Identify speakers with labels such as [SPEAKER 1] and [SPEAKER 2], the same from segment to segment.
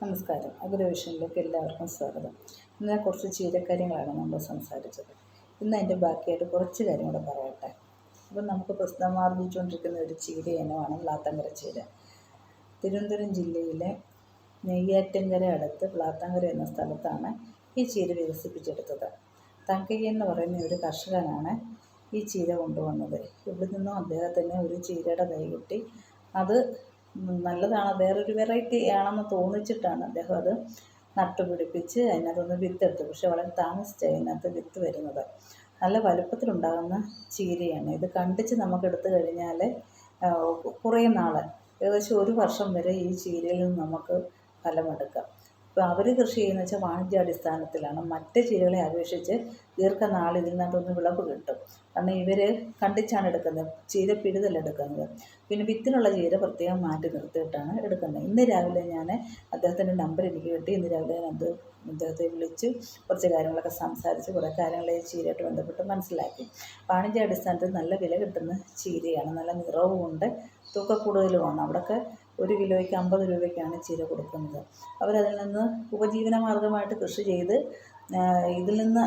[SPEAKER 1] നമസ്കാരം. അഗ്രവിഷനിലേക്ക് എല്ലാവർക്കും സ്വാഗതം. ഇന്ന് കുറച്ച് ചീരക്കാര്യങ്ങളാണ് നമ്മൾ സംസാരിച്ചത്. ഇന്ന് അതിന്റെ ബാക്കിയായിട്ട് കുറച്ച് കാര്യങ്ങൾ പറയട്ടെ. അപ്പം നമുക്ക് പ്രസിദ്ധമാർജിച്ചുകൊണ്ടിരിക്കുന്ന ഒരു ചീര ഇനമാണ് പ്ലാത്തങ്കര ചീര. തിരുവനന്തപുരം ജില്ലയിലെ നെയ്യാറ്റങ്കര അടുത്ത് പ്ലാത്തങ്കര എന്ന സ്ഥലത്താണ് ഈ ചീര വികസിപ്പിച്ചെടുത്തത്. തങ്കയ്യ എന്ന് പറയുന്ന ഒരു കർഷകനാണ് ഈ ചീര കൊണ്ടുവന്നത്. ഇവിടെ നിന്നും അദ്ദേഹത്തിന് ഒരു ചീരയുടെ തൈ കിട്ടി അത് നല്ലതാണ്. വേറൊരു വെറൈറ്റി ആണെന്ന് തോന്നിച്ചിട്ടാണ് അദ്ദേഹം അത് നട്ടുപിടിപ്പിച്ച് അതിനകത്തുനിന്ന് വിത്തെടുത്തു. പക്ഷേ വളരെ താമസിച്ചായി അതിനകത്ത് വിത്ത് വരുന്നത്. നല്ല വലുപ്പത്തിലുണ്ടാകുന്ന ചീരയാണ്. ഇത് കണ്ടിച്ച് നമുക്ക് എടുത്തു കഴിഞ്ഞാൽ കുറേ നാൾ ഏകദേശം ഒരു വർഷം വരെ ഈ ചീരയിൽ നിന്ന് നമുക്ക് ഫലമെടുക്കാം. ഇപ്പോൾ അവർ കൃഷി ചെയ്യുന്ന വെച്ചാൽ വാണിജ്യാടിസ്ഥാനത്തിലാണ്. മറ്റ് ചെടികളെ അപേക്ഷിച്ച് ദീർഘനാൾ ഇതിൽ നിന്നൊന്ന് വിളവ് കിട്ടും. കാരണം ഇവർ കണ്ടിച്ചാണ് എടുക്കുന്നത്. ചീര പിഴുതലെടുക്കുന്നത് പിന്നെ വിത്തിനുള്ള ചീര പ്രത്യേകം മാറ്റി നിർത്തിയിട്ടാണ് എടുക്കുന്നത്. ഇന്ന് രാവിലെ ഞാൻ അദ്ദേഹത്തിന്റെ നമ്പർ എനിക്ക് കിട്ടി. ഇന്ന് രാവിലെ ഞാൻ അത് അദ്ദേഹത്തെ വിളിച്ച്. കുറച്ച് കാര്യങ്ങളൊക്കെ സംസാരിച്ച് കുറേ കാര്യങ്ങൾ ഈ ചീരയായിട്ട് ബന്ധപ്പെട്ട് മനസ്സിലാക്കി. വാണിജ്യാടിസ്ഥാനത്തിൽ നല്ല വില കിട്ടുന്ന ചീരയാണ്. നല്ല നിറവുമുണ്ട്. തൂക്കക്കൂടുതലുമാണ് അവിടെയൊക്കെ ഒരു കിലോയ്ക്ക് അമ്പത് രൂപയ്ക്കാണ് ചീര കൊടുക്കുന്നത്. അവരതിൽ നിന്ന് ഉപജീവന മാർഗമായിട്ട് കൃഷി ചെയ്ത് ഇതിൽ നിന്ന്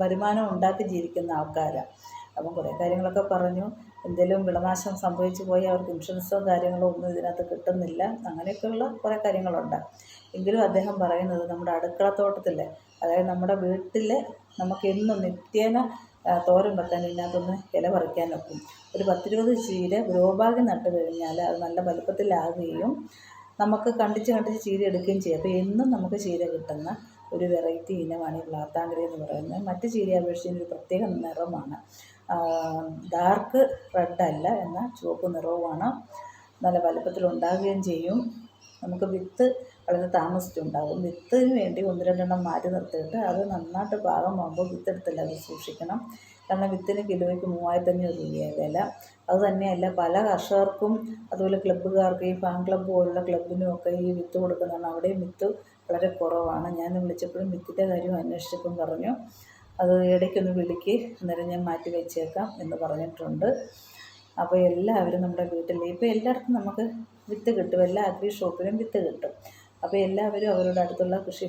[SPEAKER 1] വരുമാനം ഉണ്ടാക്കി ജീവിക്കുന്ന ആൾക്കാരാണ് അപ്പം കുറേ കാര്യങ്ങളൊക്കെ പറഞ്ഞു. എന്തെങ്കിലും വിളനാശം സംഭവിച്ചു പോയി അവർക്ക് ഇൻഷുറൻസോ കാര്യങ്ങളോ ഒന്നും ഇതിനകത്ത് കിട്ടുന്നില്ല. അങ്ങനെയൊക്കെയുള്ള കുറേ കാര്യങ്ങളുണ്ട്. എങ്കിലും അദ്ദേഹം പറയുന്നത് നമ്മുടെ അടുക്കളത്തോട്ടത്തിൽ അതായത് നമ്മുടെ വീട്ടിൽ നമുക്ക് എന്നും നിത്യേന തോരൻ വെക്കാൻ ഇതിനകത്തൊന്ന് ഇല പറിക്കാൻ വെക്കും. ഒരു പത്തിരുപത് ചീര ഗ്രോ ബാഗ് നട്ട് കഴിഞ്ഞാൽ അത് നല്ല വലുപ്പത്തിലാകുകയും നമുക്ക് കണ്ടിച്ച് കണ്ടിച്ച് ചീര എടുക്കുകയും ചെയ്യും. അപ്പോൾ എന്നും നമുക്ക് ചീര കിട്ടുന്ന ഒരു വെറൈറ്റി ഇനമാണ് ഈ വ്ലാത്താങ്കര എന്ന് പറയുന്നത്. മറ്റ് ചീരയെ അപേക്ഷിച്ച് ഒരു പ്രത്യേക നിറമാണ്. ഡാർക്ക് റെഡ് അല്ല എന്നാൽ ചുവപ്പ് നിറവുമാണ്. നല്ല വലുപ്പത്തിൽ ഉണ്ടാകുകയും ചെയ്യും. നമുക്ക് വിത്ത് വളരെ താമസിച്ചുണ്ടാകും. വിത്തിന് വേണ്ടി ഒന്ന് രണ്ടെണ്ണം മാറ്റി നിർത്തിയിട്ട് അത് നന്നായിട്ട് പാകമാകുമ്പോൾ വിത്തെടുത്തല്ല അത് സൂക്ഷിക്കണം. കാരണം വിത്തിന് കിലോയ്ക്ക് മൂവായിരത്തഞ്ഞൂറ് രൂപയാണ് വില. അത് തന്നെയല്ല പല കർഷകർക്കും അതുപോലെ ക്ലബ്ബുകാർക്ക് ഈ ഫാൻ ക്ലബ്ബ് പോലുള്ള ക്ലബ്ബിനുമൊക്കെ ഈ വിത്ത് കൊടുക്കുന്നതാണ് അവിടെയും വിത്ത് വളരെ കുറവാണ്. ഞാൻ വിളിച്ചപ്പോഴും വിത്തിന്റെ കാര്യം അന്വേഷിച്ചപ്പം പറഞ്ഞു അത് ഇടയ്ക്കൊന്ന് വിളിക്ക് അന്നേരം ഞാൻ മാറ്റി വെച്ചേക്കാം എന്ന് പറഞ്ഞിട്ടുണ്ട്. അപ്പോൾ എല്ലാവരും നമ്മുടെ വീട്ടിൽ ഇപ്പോൾ എല്ലായിടത്തും നമുക്ക് വിത്ത് കിട്ടും. എല്ലാ അഗ്രി ഷോപ്പിലും വിത്ത് കിട്ടും. അപ്പോൾ എല്ലാവരും അവരുടെ അടുത്തുള്ള കൃഷി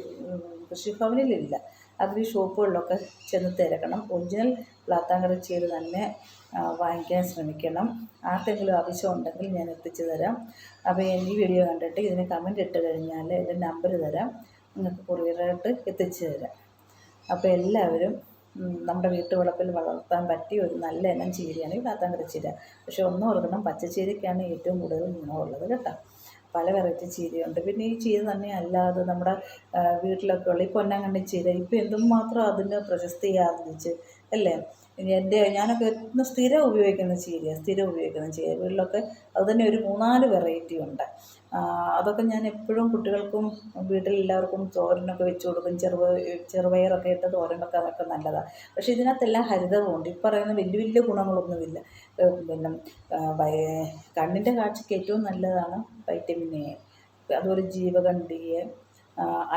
[SPEAKER 1] കൃഷിഭവനിലില്ല അതിൽ ഷോപ്പുകളിലൊക്കെ ചെന്ന് തിരക്കണം. ഒറിജിനൽ പ്ലാത്താങ്കറി ചെയ്ത് തന്നെ വാങ്ങിക്കാൻ ശ്രമിക്കണം. ആർക്കെങ്കിലും ആവശ്യമുണ്ടെങ്കിൽ ഞാൻ എത്തിച്ചു തരാം. അപ്പോൾ ഈ വീഡിയോ കണ്ടിട്ട് ഇതിന് കമന്റ് ഇട്ട് കഴിഞ്ഞാൽ എന്റെ നമ്പർ തരാം. നിങ്ങൾക്ക് കൊറിയറായിട്ട് എത്തിച്ചു തരാം. അപ്പോൾ എല്ലാവരും നമ്മുടെ വീട്ടുവളപ്പിൽ വളർത്താൻ പറ്റിയ ഒരു നല്ല ഇനം ചീരയാണ് ഈ പ്ലാത്താങ്കറി ചീര. പക്ഷേ ഒന്നും ഓർക്കണം പച്ചച്ചീരയ്ക്കാണ് ഏറ്റവും കൂടുതൽ ഗുണമുള്ളത് കേട്ടോ. പല വെറൈറ്റി ചീരയുണ്ട്. പിന്നെ ഈ ചീര തന്നെ അല്ലാതെ നമ്മുടെ വീട്ടിലൊക്കെ ഉള്ള ഈ പൊന്നാങ്കണ്ണി ചീര ഇപ്പോൾ എന്തുമാത്രം അതിന് പ്രശസ്തി ആർജിച്ച് അല്ലേ? എന്റെ ഞാനൊക്കെ സ്ഥിരം ഉപയോഗിക്കുന്ന ചീരയാണ് സ്ഥിരം ഉപയോഗിക്കുന്ന ചീര. വീട്ടിലൊക്കെ അത് തന്നെ ഒരു മൂന്നാൽ വെറൈറ്റി ഉണ്ട്. അതൊക്കെ ഞാൻ എപ്പോഴും കുട്ടികൾക്കും വീട്ടിലെല്ലാവർക്കും തോരനൊക്കെ വെച്ച് കൊടുക്കും. ചെറുപ ചെറുപയറൊക്കെ ഇട്ട് തോരൻ അതൊക്കെ നല്ലതാണ് പക്ഷേ ഇതിനകത്തെല്ലാം ഹരിതവുമുണ്ട് ഈ പറയുന്ന വലിയ വലിയ ഗുണങ്ങളൊന്നുമില്ല. പിന്നെ കണ്ണിന്റെ കാഴ്ചയ്ക്ക് ഏറ്റവും നല്ലതാണ് വൈറ്റമിൻ എ. അതുപോലെ ജീവകണ്ഠി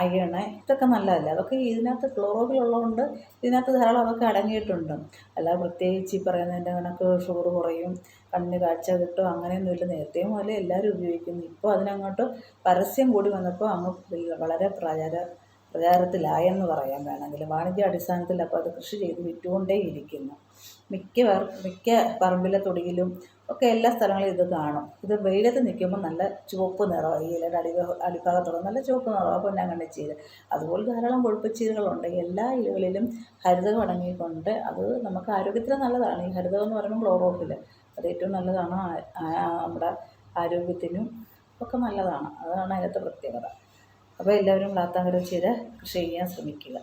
[SPEAKER 1] അയണ് ഇതൊക്കെ നല്ലതല്ലേ? അതൊക്കെ ഇതിനകത്ത് ക്ലോറോഫിൽ ഉള്ളതുകൊണ്ട് ഇതിനകത്ത് ധാരാളം അതൊക്കെ അടങ്ങിയിട്ടുണ്ട്. അല്ലാതെ പ്രത്യേകിച്ച് ഈ പറയുന്നതിന്റെ കണക്ക് ഷുഗർ കുറയും കണ്ണിന് കാഴ്ച കിട്ടും അങ്ങനെയൊന്നുമില്ല. നേരത്തെ പോലെ എല്ലാവരും ഉപയോഗിക്കുന്നു. ഇപ്പോൾ അതിനങ്ങോട്ട് പരസ്യം കൂടി വന്നപ്പോൾ അങ്ങ് വളരെ പ്രചാര പ്രചാരത്തിലായെന്ന് പറയാൻ വേണമെങ്കിൽ വാണിജ്യ അടിസ്ഥാനത്തിൽ അപ്പോൾ അത് കൃഷി ചെയ്ത് വിറ്റുകൊണ്ടേയിരിക്കുന്നു. മിക്ക മിക്ക പറമ്പിലെ തൊടിയിലും ഒക്കെ എല്ലാ സ്ഥലങ്ങളിലും ഇത് കാണും. ഇത് വെയിലത്ത് നിൽക്കുമ്പോൾ നല്ല ചുവപ്പ് നിറമാണ് ഈ ഇലയുടെ അടി അടിഭാഗത്തുള്ള നല്ല ചുവപ്പ് നിറമാണ് പൊന്നാങ്കണ്ണി ചീര. അതുപോലെ ധാരാളം കൊഴുപ്പച്ചീരകളുണ്ട് എല്ലാ ഇലകളിലും ഹരിതകം അടങ്ങിയിട്ടുണ്ട്. അത് നമുക്ക് ആരോഗ്യത്തിന് നല്ലതാണ്. ഈ ഹരിതകം എന്ന് പറയുമ്പോൾ ക്ലോറോഫിൽ അത് ഏറ്റവും നല്ലതാണ്. നമ്മുടെ ആരോഗ്യത്തിനും ഒക്കെ നല്ലതാണ്. അതാണ് അതിനകത്തെ പ്രത്യേകത. അപ്പോൾ എല്ലാവരും വ്ലാത്താങ്കര ചീര കൃഷി ചെയ്യാൻ ശ്രമിക്കുക.